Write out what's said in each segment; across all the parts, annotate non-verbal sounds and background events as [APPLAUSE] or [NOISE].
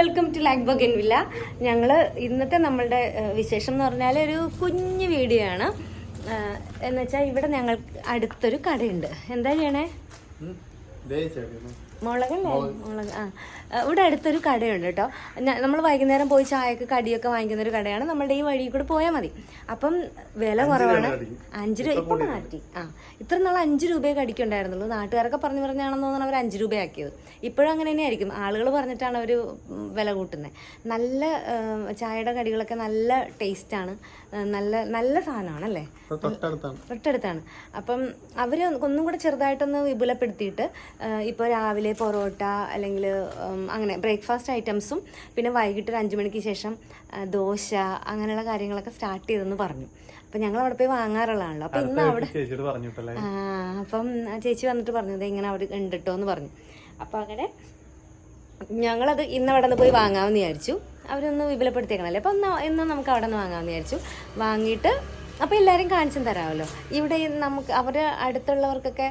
Welcome to ലാക് ബഗൻ villa. ഞങ്ങൾ ഇന്നത്തെ നമ്മളുടെ വിശേഷം എന്ന് പറഞ്ഞാൽ ഒരു കുഞ്ഞു വീഡിയോ ആണ്. എന്നുവെച്ചാൽ ഇവിടെ ഞങ്ങൾക്ക് അടുത്തൊരു കടയുണ്ട്. എന്താ ചെയ്യണേ? മുളകല്ലേ മുളക്. ആ. ഇവിടെ അടുത്തൊരു കടയുണ്ട് കേട്ടോ. നമ്മൾ വൈകുന്നേരം പോയി ചായക്ക് കടിയൊക്കെ വാങ്ങിക്കുന്ന ഒരു കടയാണ്. നമ്മളുടെ ഈ വഴി കൂടെ പോയാൽ മതി. അപ്പം വില കുറവാണ്. അഞ്ച് രൂപ ഇപ്പം മാറ്റി. ആ. ഇത്ര നാൾ അഞ്ച് രൂപയെ കടിക്കുണ്ടായിരുന്നുള്ളൂ. നാട്ടുകാരൊക്കെ പറഞ്ഞു പറഞ്ഞാണെന്ന് തോന്നുന്നു അവർ അഞ്ച് രൂപയാക്കിയത്. ഇപ്പോഴും അങ്ങനെ തന്നെ ആയിരിക്കും ആളുകൾ പറഞ്ഞിട്ടാണ് അവർ വില കൂട്ടുന്നത്. നല്ല ചായയുടെ കടികളൊക്കെ നല്ല ടേസ്റ്റാണ്. നല്ല നല്ല സാധനമാണ് അല്ലേ തൊട്ടടുത്താണ്. അപ്പം അവർ ഒന്നും കൂടെ ചെറുതായിട്ടൊന്ന് വിപുലപ്പെടുത്തിയിട്ട് ഇപ്പോൾ രാവിലെ പൊറോട്ട അല്ലെങ്കിൽ അങ്ങനെ ബ്രേക്ക്ഫാസ്റ്റ് ഐറ്റംസും പിന്നെ വൈകിട്ട് ഒരു അഞ്ച് മണിക്ക് ശേഷം ദോശ അങ്ങനെയുള്ള കാര്യങ്ങളൊക്കെ സ്റ്റാർട്ട് ചെയ്തെന്ന് പറഞ്ഞു. അപ്പം ഞങ്ങൾ അവിടെ പോയി വാങ്ങാറുള്ളതാണല്ലോ. അപ്പം ഇന്ന് അവിടെ അപ്പം ചേച്ചി വന്നിട്ട് പറഞ്ഞത് ഇങ്ങനെ അവിടെ ഉണ്ട് കേട്ടോ എന്ന് പറഞ്ഞു. അപ്പം അങ്ങനെ ഞങ്ങളത് ഇന്ന് അവിടെ നിന്ന് പോയി വാങ്ങാമെന്ന് വിചാരിച്ചു. അവരൊന്ന് വിപുലപ്പെടുത്തിയേക്കണല്ലേ? അപ്പം ഇന്ന് ഇന്ന് നമുക്ക് അവിടെ നിന്ന് വാങ്ങാമെന്ന് വിചാരിച്ചു. വാങ്ങിയിട്ട് അപ്പോൾ എല്ലാവരും കാണിച്ചും തരാമല്ലോ. ഇവിടെ നമുക്ക് അവരെ അടുത്തുള്ളവർക്കൊക്കെ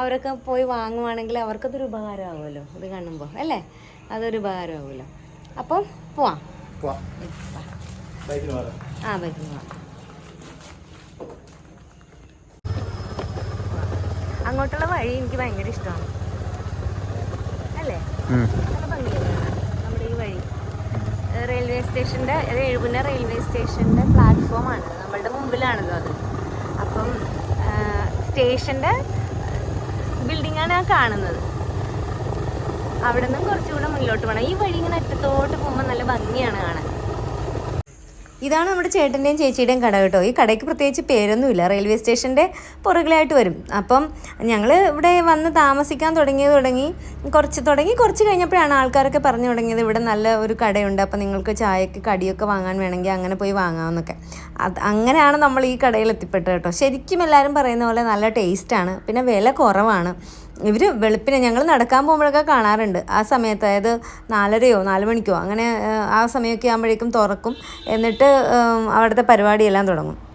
അവരൊക്കെ പോയി വാങ്ങുവാണെങ്കിൽ അവർക്കതൊരു ഉപകാരമാകുമല്ലോ ഇത് കാണുമ്പോൾ അല്ലേ? അതൊരു ഉപകാരമാകുമല്ലോ അപ്പം പോവാം. ബൈക്കിൽ. ആ ബൈക്കിന് പോവാം. അങ്ങോട്ടുള്ള വഴി എനിക്ക് ഭയങ്കര ഇഷ്ടമാണ്. അല്ലേ? നമ്മുടെ ഈ വഴി. റെയിൽവേ സ്റ്റേഷന്റെ എഴുപുന്ന റെയിൽവേ സ്റ്റേഷന്റെ പ്ലാറ്റ്ഫോമാണ്. നമ്മളുടെ മുമ്പിലാണല്ലോ അത്. അപ്പം സ്റ്റേഷന്റെ ബിൽഡിങ്ങാണ് ഞാൻ കാണുന്നത്. അവിടെ നിന്നും കുറച്ചുകൂടെ മുന്നിലോട്ട് പോകണം ഈ വഴി ഇങ്ങനെ അറ്റത്തോട്ട് പോകുമ്പോൾ നല്ല ഭംഗിയാണ് കാണാൻ. ഇതാണ് നമ്മുടെ ചേട്ടന്റെയും ചേച്ചിയുടെയും കട കേട്ടോ. ഈ കടയ്ക്ക് പ്രത്യേകിച്ച് പേരൊന്നുമില്ല. റെയിൽവേ സ്റ്റേഷന്റെ പുറകിലായിട്ട് വരും. അപ്പം ഞങ്ങൾ ഇവിടെ വന്ന് താമസിക്കാൻ തുടങ്ങിയത് തുടങ്ങി കുറച്ച് തുടങ്ങി കുറച്ച് കഴിഞ്ഞപ്പോഴാണ് ആൾക്കാരൊക്കെ പറഞ്ഞു തുടങ്ങിയത് ഇവിടെ നല്ല ഒരു കടയുണ്ട് അപ്പം നിങ്ങൾക്ക് ചായക്ക് കടിയൊക്കെ വാങ്ങാൻ വേണമെങ്കിൽ അങ്ങനെ പോയി വാങ്ങാമെന്നൊക്കെ അത് അങ്ങനെയാണ് നമ്മൾ ഈ കടയിൽ എത്തിപ്പെട്ടത് കേട്ടോ. ശരിക്കും എല്ലാവരും പറയുന്ന പോലെ നല്ല ടേസ്റ്റാണ് പിന്നെ വില കുറവാണ്. ഇവർ വെളുപ്പിനെ ഞങ്ങൾ നടക്കാൻ പോകുമ്പോഴൊക്കെ കാണാറുണ്ട്. ആ സമയത്ത് അതായത് നാലരയോ നാല് മണിക്കോ അങ്ങനെ ആ, സമയമൊക്കെ ആകുമ്പോഴേക്കും തുറക്കും. എന്നിട്ട് അവിടുത്തെ പരിപാടിയെല്ലാം തുടങ്ങും.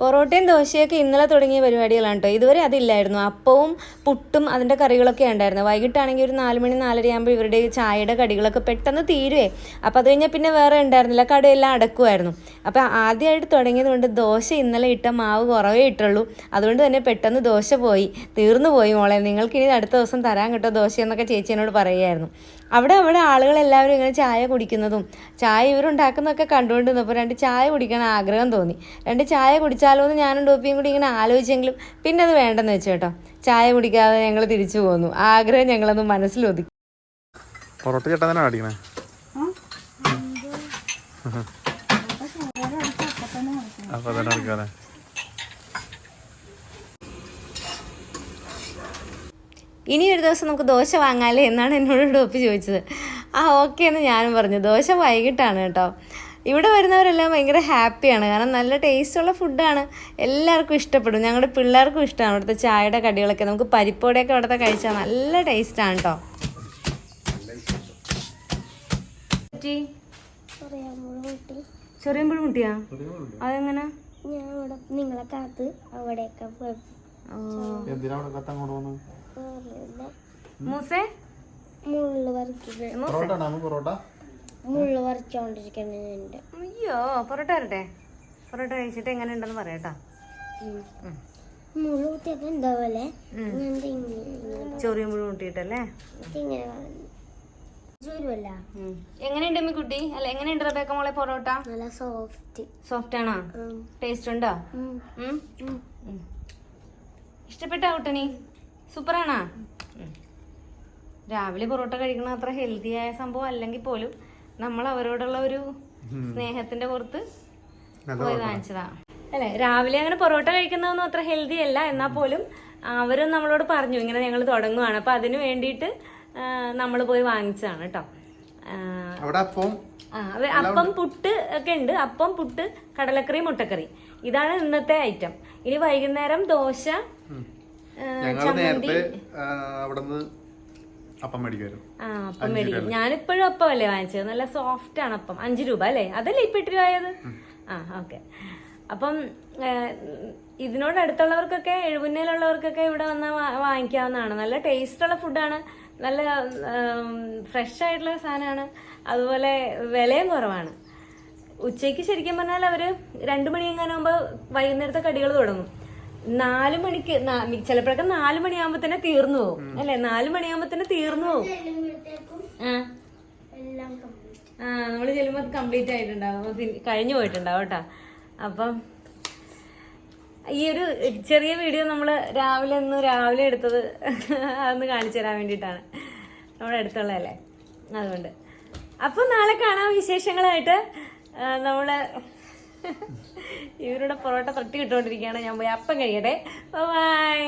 പൊറോട്ടയും ദോശയൊക്കെ ഇന്നലെ തുടങ്ങിയ പരിപാടികളാണ് കേട്ടോ ഇതുവരെ അതില്ലായിരുന്നു. അപ്പവും പുട്ടും അതിന്റെ കറികളൊക്കെ ഉണ്ടായിരുന്നു. വൈകിട്ടാണെങ്കിൽ ഒരു നാല് മണി നാലര ആകുമ്പോൾ ഇവരുടെ ചായയുടെ കടികളൊക്കെ പെട്ടെന്ന് തീരുവേ. അപ്പോൾ അത് കഴിഞ്ഞാൽ പിന്നെ വേറെ ഉണ്ടായിരുന്നില്ല. കടയെല്ലാം അടക്കുമായിരുന്നു അപ്പോൾ ആദ്യമായിട്ട് തുടങ്ങിയത് കൊണ്ട് ദോശ ഇന്നലെ ഇട്ട മാവ് കുറവേ ഇട്ടുള്ളൂ. അതുകൊണ്ട് തന്നെ പെട്ടെന്ന് ദോശ പോയി. തീർന്നു പോയി മോളെ. നിങ്ങൾക്കിനി അടുത്ത ദിവസം തരാൻ കേട്ടോ ദോശ എന്നൊക്കെ ചേച്ചി എന്നോട് പറയുമായിരുന്നു അവിടെ അവിടെ ആളുകളെല്ലാവരും ഇങ്ങനെ ചായ കുടിക്കുന്നതും ചായ ഇവരുണ്ടാക്കുന്നതൊക്കെ കണ്ടുകൊണ്ട് നിന്നപ്പോൾ രണ്ട് ചായ കുടിക്കാൻ ആഗ്രഹം തോന്നി. രണ്ട് ചായ കുടിച്ചാലോ എന്ന് ഞാനും ടോപ്പിയും കൂടി ഇങ്ങനെ ആലോചിച്ചെങ്കിലും പിന്നെ അത് വേണ്ടെന്ന് വെച്ചു കേട്ടോ. ചായ കുടിക്കാതെ ഞങ്ങൾ തിരിച്ചു പോന്നു. ആഗ്രഹം ഞങ്ങളൊന്ന് മനസ്സിലൊതുക്കി പൊറോട്ട ചേട്ടൻ തന്നെ അടിക്കണേ? അപ്പൊ തന്നെ ഇനി ഒരു ദിവസം നമുക്ക് ദോശ വാങ്ങാല്ലേ എന്നാണ് എന്നോട് ടോപ്പി ചോദിച്ചത്. ആ ഓക്കെ എന്ന് ഞാനും പറഞ്ഞു. ദോശ വൈകിട്ടാണ് കേട്ടോ. ഇവിടെ വരുന്നവരെല്ലാം ഭയങ്കര ഹാപ്പിയാണ് കാരണം നല്ല ടേസ്റ്റുള്ള ഫുഡാണ് എല്ലാവർക്കും ഇഷ്ടപ്പെടും. ഞങ്ങളുടെ പിള്ളേർക്കും ഇഷ്ടമാണ് അവിടുത്തെ ചായയുടെ കടികളൊക്കെ. നമുക്ക് പരിപ്പോടെയൊക്കെ അവിടുത്തെ കഴിച്ചാൽ നല്ല ടേസ്റ്റാണ് കേട്ടോ. ചെറിയ മുട്ടിയാ അതെങ്ങനെ? നിങ്ങളെ കാത്ത് അവിടെയൊക്കെ എന്തിനാ അവിടെ കത്താൻ വെറുതെ മൂസേ? മുള്ളു പറിക്കുന്നത് പൊറോട്ട ആണോ പൊറോട്ട? മുള്ളു പറിച്ചോണ്ടിരിക്കണുണ്ട് അയ്യോ പൊറോട്ട വരട്ടെ. പൊറോട്ട കഴിച്ചിട്ട് എങ്ങനെ ഉണ്ടെന്ന് പറയട്ടാ മുളു കുത്തിയപ്പോ എന്താ പോലെ? ചൊറിയ മുഴുവൻ കൂട്ടിയിട്ടല്ലേ? എങ്ങനെയുണ്ട് അമ്മി കുട്ടി? അല്ല എങ്ങനെയുണ്ട് റബേക്ക മോളെ പൊറോട്ട? നല്ല സോഫ്റ്റ്. സോഫ്റ്റ് ആണോ? ടേസ്റ്റ് ഉണ്ടോ. ഇഷ്ടപ്പെട്ടോ കുട്ടനി? സൂപ്പറാണാ. രാവിലെ പൊറോട്ട കഴിക്കണ അത്ര ഹെൽത്തി ആയ സംഭവം അല്ലെങ്കിൽ പോലും നമ്മൾ അവരോടുള്ള ഒരു സ്നേഹത്തിന്റെ പുറത്ത് പോയി വാങ്ങിച്ചതാ. അല്ലെ? രാവിലെ അങ്ങനെ പൊറോട്ട കഴിക്കുന്നതൊന്നും അത്ര ഹെൽത്തി അല്ല. എന്നാ പോലും അവരും നമ്മളോട് പറഞ്ഞു ഇങ്ങനെ ഞങ്ങൾ തുടങ്ങുവാണ്. അപ്പൊ അതിന് വേണ്ടിയിട്ട് നമ്മൾ പോയി വാങ്ങിച്ചതാണ് കേട്ടോ. അപ്പം? പുട്ട് ഒക്കെ ഉണ്ട്. അപ്പം പുട്ട് കടലക്കറി മുട്ടക്കറി ഇതാണ് ഇന്നത്തെ ഐറ്റം ഇനി വൈകുന്നേരം ദോശ ഞങ്ങൾ നേരത്തെ അവിടുന്ന് അപ്പം മേടിക്കുമായിരുന്നു ആ അപ്പം മേടിക്കും. ഞാനിപ്പോഴും അപ്പം അല്ലേ വാങ്ങിച്ചത്. നല്ല സോഫ്റ്റ് ആണ് അപ്പം. അഞ്ച് രൂപ അല്ലേ? അതല്ലേ ഇപ്പൊ എട്ട് രൂപയായത് ആ ഓക്കെ അപ്പം ഇതിനോട് അടുത്തുള്ളവർക്കൊക്കെ എഴുപുന്നേലുള്ളവർക്കൊക്കെ ഇവിടെ വന്ന് വാങ്ങിക്കാവുന്നതാണ്. നല്ല ടേസ്റ്റ് ടേസ്റ്റുള്ള ഫുഡാണ് നല്ല ഫ്രഷ് ആയിട്ടുള്ള സാധനമാണ്. അതുപോലെ വിലയും കുറവാണ്. ഉച്ചയ്ക്ക് ശരിക്കും പറഞ്ഞാൽ അവർ രണ്ടു മണി എങ്ങാനാകുമ്പോൾ വൈകുന്നേരത്തെ കടികൾ തുടങ്ങും. നാല് മണിക്ക് ചിലപ്പോഴൊക്കെ നാല് മണിയാകുമ്പോ തന്നെ തീർന്നു പോകും അല്ലെ? നാല് മണിയാകുമ്പോ തന്നെ തീർന്നു പോകും ആ. എല്ലാം കംപ്ലീറ്റ് ആ നമ്മൾ ചെല്ലുമ്പോൾ കംപ്ലീറ്റ് ആയിട്ടുണ്ടാവും. കഴിഞ്ഞു പോയിട്ടുണ്ടാവും കേട്ടോ. അപ്പം ഈ ഒരു ചെറിയ വീഡിയോ നമ്മൾ രാവിലെ ഒന്ന് രാവിലെ എടുത്തത് [LAUGHS] അതൊന്ന് കാണിച്ചു തരാൻ വേണ്ടിയിട്ടാണ്. നമ്മുടെ അടുത്തുള്ളതല്ലേ? അതുകൊണ്ട്. അപ്പം നാളെ കാണാം വിശേഷങ്ങളായിട്ട്. നമ്മൾ ഇവരുടെ പൊറോട്ട തട്ടി കിട്ടുകൊണ്ടിരിക്കുകയാണ് ഞാൻ പോയി അപ്പം കഴിയട്ടെ. ബൈ